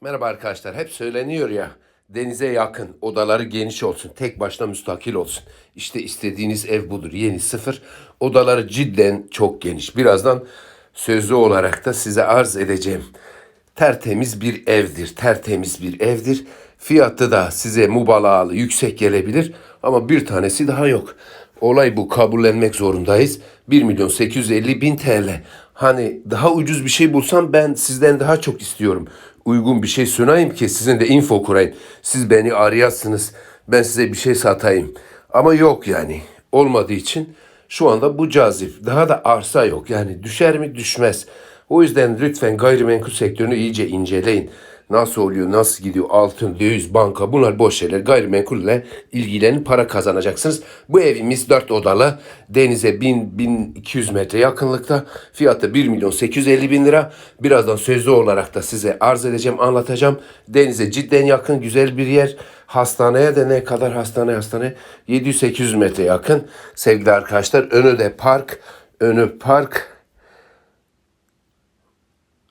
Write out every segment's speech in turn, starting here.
Merhaba arkadaşlar. Hep söyleniyor ya denize yakın, odaları geniş olsun, tek başına müstakil olsun. İşte istediğiniz ev budur. Yeni sıfır. Odaları cidden çok geniş. Birazdan sözlü olarak da size arz edeceğim. Tertemiz bir evdir. Tertemiz bir evdir. Fiyatı da size mubalağalı yüksek gelebilir ama bir tanesi daha yok. Olay bu kabullenmek zorundayız. 1 milyon 850 bin TL. Hani daha ucuz bir şey bulsam ben sizden daha çok istiyorum. Uygun bir şey sunayım ki sizin de info kurayım. Siz beni arayasınız. Ben size bir şey satayım. Ama yok yani. Olmadığı için şu anda bu cazip. Daha da arsa yok. Yani düşer mi düşmez. O yüzden lütfen gayrimenkul sektörünü iyice inceleyin. Nasıl oluyor, nasıl gidiyor, altın, döviz, banka bunlar boş şeyler. Gayrimenkulle ilgilenin, para kazanacaksınız. Bu evimiz 4 odalı, denize 1000-1200 metre yakınlıkta. Fiyatı 1 milyon 850 bin lira. Birazdan sözlü olarak da size arz edeceğim, anlatacağım. Denize cidden yakın, güzel bir yer. Hastaneye de ne kadar hastane hastane? 700-800 metre yakın. Sevgili arkadaşlar, önü de park, önü park.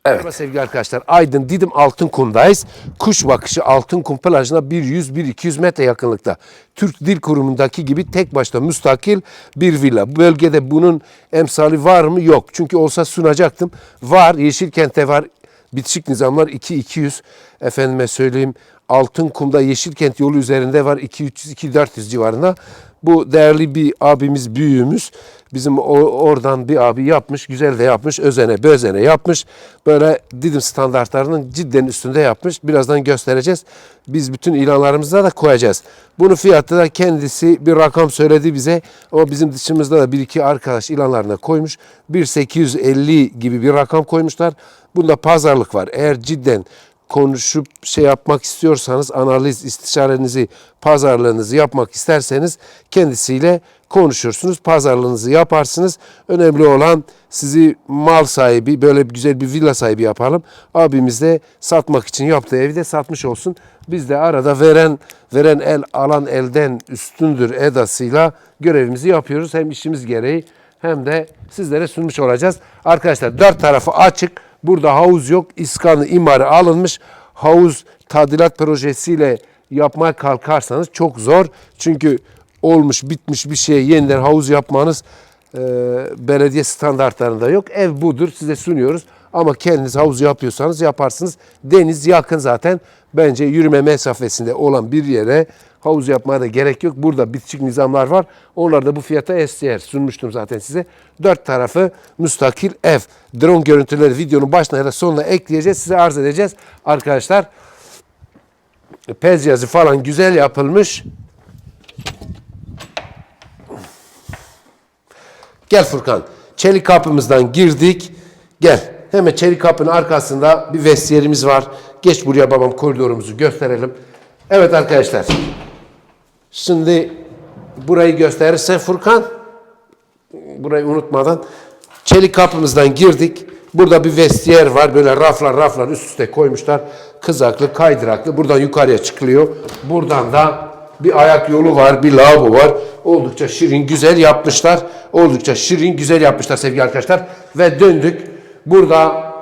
Evet. Merhaba sevgili arkadaşlar. Aydın Didim Altınkum'dayız. Kuş bakışı Altınkum plajına 100-100-200 metre yakınlıkta. Türk Dil Kurumu'ndaki gibi tek başına müstakil bir villa. Bu bölgede bunun emsali var mı? Yok. Çünkü olsa sunacaktım. Var. Yeşilkent'te var. Bitişik nizamlar 2-200. Efendime söyleyeyim Altınkum'da Yeşilkent yolu üzerinde var 2-300-2-400 civarında. Bu değerli bir abimiz, büyüğümüz. Bizim oradan bir abi yapmış, güzel de yapmış, özene, bözene yapmış. Böyle Didim standartlarının cidden üstünde yapmış. Birazdan göstereceğiz. Biz bütün ilanlarımızda da koyacağız. Bunun fiyatı da kendisi bir rakam söyledi bize. O bizim dışımızda da bir iki arkadaş ilanlarına koymuş. 1850 gibi bir rakam koymuşlar. Bunda pazarlık var. Eğer cidden konuşup şey yapmak istiyorsanız analiz istişarenizi pazarlığınızı yapmak isterseniz kendisiyle konuşursunuz pazarlığınızı yaparsınız önemli olan sizi mal sahibi böyle güzel bir villa sahibi yapalım abimiz de satmak için yaptığı evi de satmış olsun biz de arada veren veren el alan elden üstündür edasıyla görevimizi yapıyoruz hem işimiz gereği hem de sizlere sunmuş olacağız. Arkadaşlar dört tarafı açık. Burada havuz yok. İskanı imarı alınmış. Havuz tadilat projesiyle yapmaya kalkarsanız çok zor. Çünkü olmuş bitmiş bir şeye yeniden havuz yapmanız e, belediye standartlarında yok. Ev budur size sunuyoruz. Ama kendiniz havuz yapıyorsanız yaparsınız. Deniz yakın zaten. Bence yürüme mesafesinde olan bir yere havuz yapmaya da gerek yok. Burada bitişik nizamlar var. Onlar da bu fiyata eşdeğer sunmuştum zaten size. Dört tarafı müstakil ev. Drone görüntüleri videonun başına ya da sonuna ekleyeceğiz. Size arz edeceğiz. Arkadaşlar pez yazı falan güzel yapılmış. Gel Furkan. Çelik kapımızdan girdik. Gel. Hemen çelik kapının arkasında bir vestiyerimiz var. Geç buraya babam koridorumuzu gösterelim. Evet arkadaşlar. Şimdi burayı gösterirse Furkan burayı unutmadan çelik kapımızdan girdik. Burada bir vestiyer var. Böyle raflar raflar üst üste koymuşlar. Kızaklı, kaydıraklı. Buradan yukarıya çıkılıyor. Buradan da bir ayak yolu var, bir lavabo var. Oldukça şirin, güzel yapmışlar. Oldukça şirin, güzel yapmışlar sevgili arkadaşlar. Ve döndük. Burada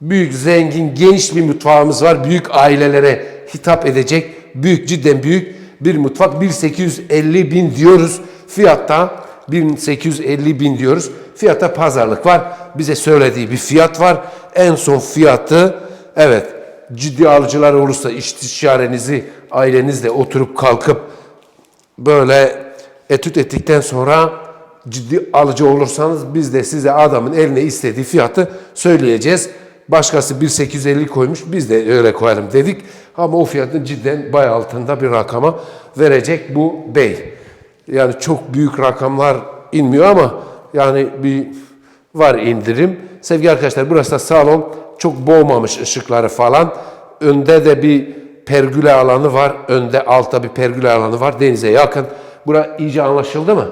büyük, zengin, geniş bir mutfağımız var. Büyük ailelere hitap edecek. Büyük, cidden büyük bir mutfak. 1850 bin diyoruz. Fiyatta 1850 bin diyoruz. Fiyatta pazarlık var. Bize söylediği bir fiyat var. En son fiyatı evet ciddi alıcılar olursa istişarenizi ailenizle oturup kalkıp böyle etüt ettikten sonra ciddi alıcı olursanız biz de size adamın eline istediği fiyatı söyleyeceğiz. Başkası 1850 koymuş biz de öyle koyalım dedik. Ama o fiyatın cidden bay altında bir rakama verecek bu bey. Yani çok büyük rakamlar inmiyor ama yani bir var indirim. Sevgili arkadaşlar burası da salon. Çok boğmamış ışıkları falan. Önde de bir pergüle alanı var. Önde altta bir pergüle alanı var. Denize yakın. Bura iyice anlaşıldı mı?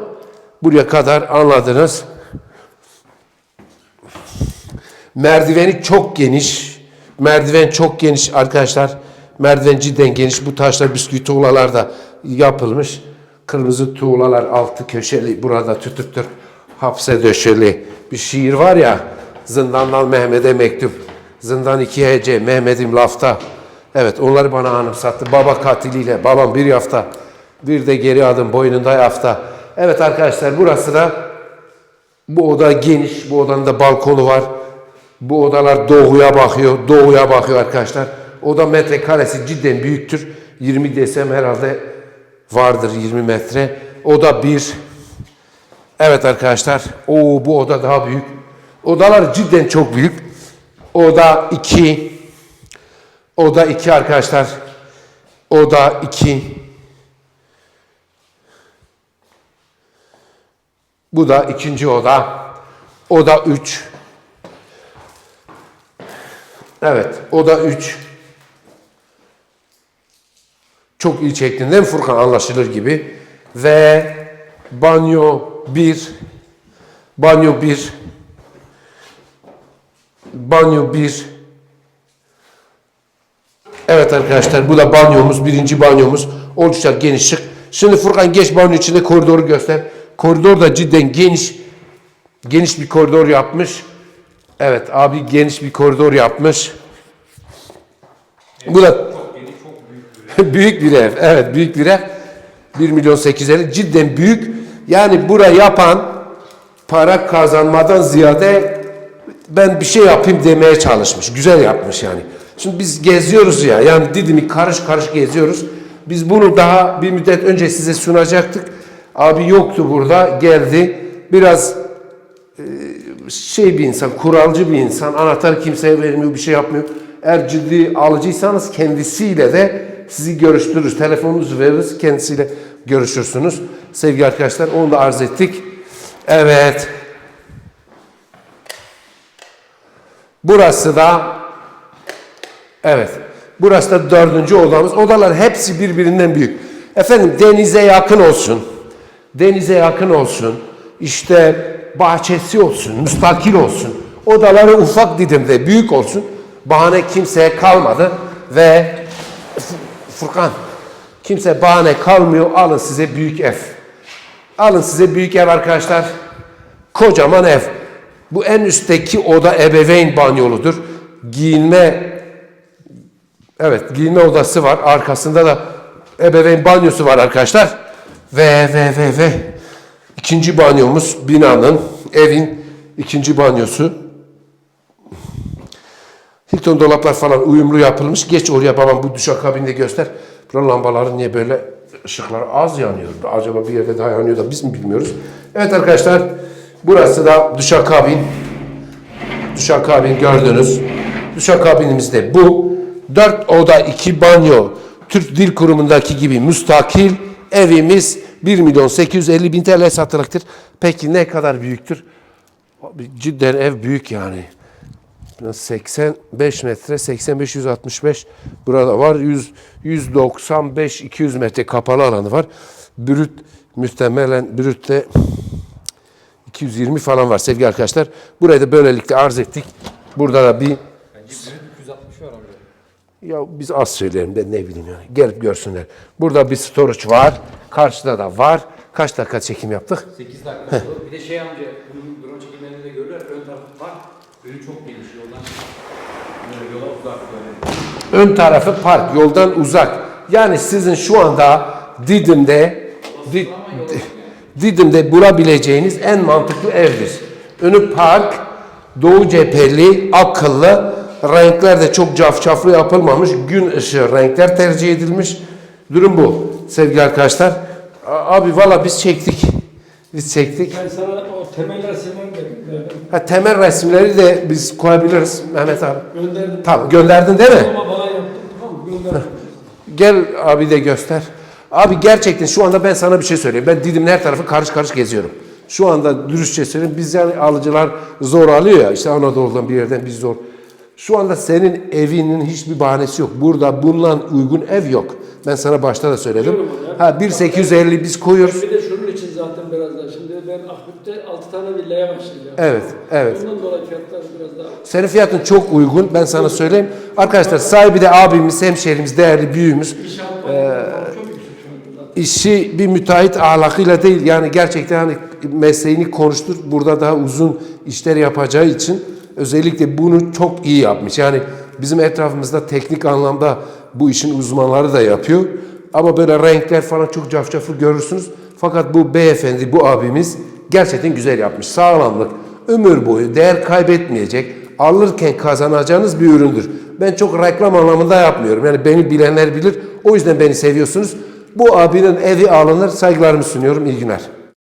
Buraya kadar anladınız. Merdiveni çok geniş. Merdiven çok geniş arkadaşlar. Merdiven cidden geniş. Bu taşlar bisküvi tuğlalarda yapılmış. Kırmızı tuğlalar altı köşeli. Burada tütürtür hapse döşeli bir şiir var ya. Zindandan Mehmet'e mektup. Zindan 2 HC, Mehmet'im lafta. Evet onları bana anımsattı. Baba katiliyle, babam bir hafta. Bir de geri adım boynunda hafta. Evet arkadaşlar burası da bu oda geniş. Bu odanın da balkonu var. Bu odalar doğuya bakıyor. Doğuya bakıyor arkadaşlar. Oda metrekaresi cidden büyüktür. 20 desem herhalde vardır 20 metre. Oda bir. Evet arkadaşlar. Oo bu oda daha büyük. Odalar cidden çok büyük. Oda 2. Oda 2 arkadaşlar. Oda 2. Bu da ikinci oda. Oda 3. Evet, oda 3. Çok iyi mi Furkan anlaşılır gibi. Ve banyo 1. Banyo 1. Banyo 1. Evet arkadaşlar bu da banyomuz. Birinci banyomuz. Oldukça geniş şık. Şimdi Furkan geç banyo içinde koridoru göster. Koridor da cidden geniş. Geniş bir koridor yapmış. Evet abi geniş bir koridor yapmış. Bu da büyük bir ev. Evet büyük bir ev. 1 milyon 850 cidden büyük. Yani buraya yapan para kazanmadan ziyade ben bir şey yapayım demeye çalışmış. Güzel yapmış yani. Şimdi biz geziyoruz ya yani Didim'i karış karış geziyoruz. Biz bunu daha bir müddet önce size sunacaktık. Abi yoktu burada geldi. Biraz e, şey bir insan, kuralcı bir insan. Anahtar kimseye vermiyor, bir şey yapmıyor. Eğer ciddi alıcıysanız kendisiyle de sizi görüştürürüz. Telefonunuzu veririz, kendisiyle görüşürsünüz. Sevgili arkadaşlar onu da arz ettik. Evet. Burası da evet. Burası da dördüncü odamız. Odalar hepsi birbirinden büyük. Efendim denize yakın olsun. Denize yakın olsun. İşte bahçesi olsun, müstakil olsun. Odaları ufak didimde büyük olsun. Bahane kimseye kalmadı ve Furkan kimse bahane kalmıyor. Alın size büyük ev. Alın size büyük ev arkadaşlar. Kocaman ev. Bu en üstteki oda ebeveyn banyoludur. Giyinme Evet, giyinme odası var. Arkasında da ebeveyn banyosu var arkadaşlar. Ve ve ve ve ikinci banyomuz binanın, evin ikinci banyosu. Hilton dolaplar falan uyumlu yapılmış. Geç oraya babam bu duşakabini de göster. Buranın lambaları niye böyle ışıklar az yanıyor? Acaba bir yerde daha yanıyor da biz mi bilmiyoruz? Evet arkadaşlar burası da duşakabin. Duşakabin gördünüz. Duşakabinimiz de bu. 4 oda 2 banyo. Türk Dil Kurumu'ndaki gibi müstakil evimiz 1 milyon 850 bin TL satılıktır. Peki ne kadar büyüktür? Cidden ev büyük yani. 85 metre, 85 165 burada var. 100 195 200 metre kapalı alanı var. Brüt muhtemelen brütte 220 falan var sevgili arkadaşlar. Burayı da böylelikle arz ettik. Burada da bir Bence büyük 260 var amca. Ya biz az söyleyelim de ne bileyim yani. Gelip görsünler. Burada bir storage var. Karşıda da var. Kaç dakika çekim yaptık? 8 dakika oldu. Bir de şey amca, bunun drone çekimlerinde de görülür. Ön tarafı var. Önü çok geniş yoldan. Böyle yola uzak böyle. Ön tarafı park, yoldan uzak. Yani sizin şu anda Didim'de Di- Didim'de bulabileceğiniz en mantıklı evdir. Önü park, doğu cepheli, akıllı, renkler de çok cafcaflı yapılmamış, gün ışığı renkler tercih edilmiş. Durum bu sevgili arkadaşlar. Abi valla biz çektik. Biz çektik. Ben sana o temel resimleri de. Ha, temel resimleri de biz koyabiliriz Mehmet abi. Gönderdim. Tamam gönderdin değil mi? Ama bana tamam? Gönderdim. Gel abi de göster. Abi gerçekten şu anda ben sana bir şey söyleyeyim. Ben Didim'in her tarafı karış karış geziyorum. Şu anda dürüstçe söyleyeyim. Biz yani alıcılar zor alıyor ya. İşte Anadolu'dan bir yerden biz zor. Şu anda senin evinin hiçbir bahanesi yok. Burada bulunan uygun ev yok. Ben sana başta da söyledim. Ha 1850 biz koyuyoruz. Bir de şunun için zaten biraz daha. Şimdi ben Akbük'te 6 tane villaya başlayacağım. Evet, evet. Ondan dolayı fiyatlar biraz daha. Senin fiyatın çok uygun. Ben sana söyleyeyim. Arkadaşlar sahibi de abimiz, hemşehrimiz, değerli büyüğümüz. İnşaat Ee, işi bir müteahhit ahlakıyla değil yani gerçekten hani mesleğini konuştur burada daha uzun işler yapacağı için Özellikle bunu çok iyi yapmış. Yani bizim etrafımızda teknik anlamda bu işin uzmanları da yapıyor. Ama böyle renkler falan çok cafcaflı görürsünüz. Fakat bu beyefendi, bu abimiz gerçekten güzel yapmış. Sağlamlık, ömür boyu değer kaybetmeyecek, alırken kazanacağınız bir üründür. Ben çok reklam anlamında yapmıyorum. Yani beni bilenler bilir. O yüzden beni seviyorsunuz. Bu abinin evi alınır. Saygılarımı sunuyorum. İyi günler.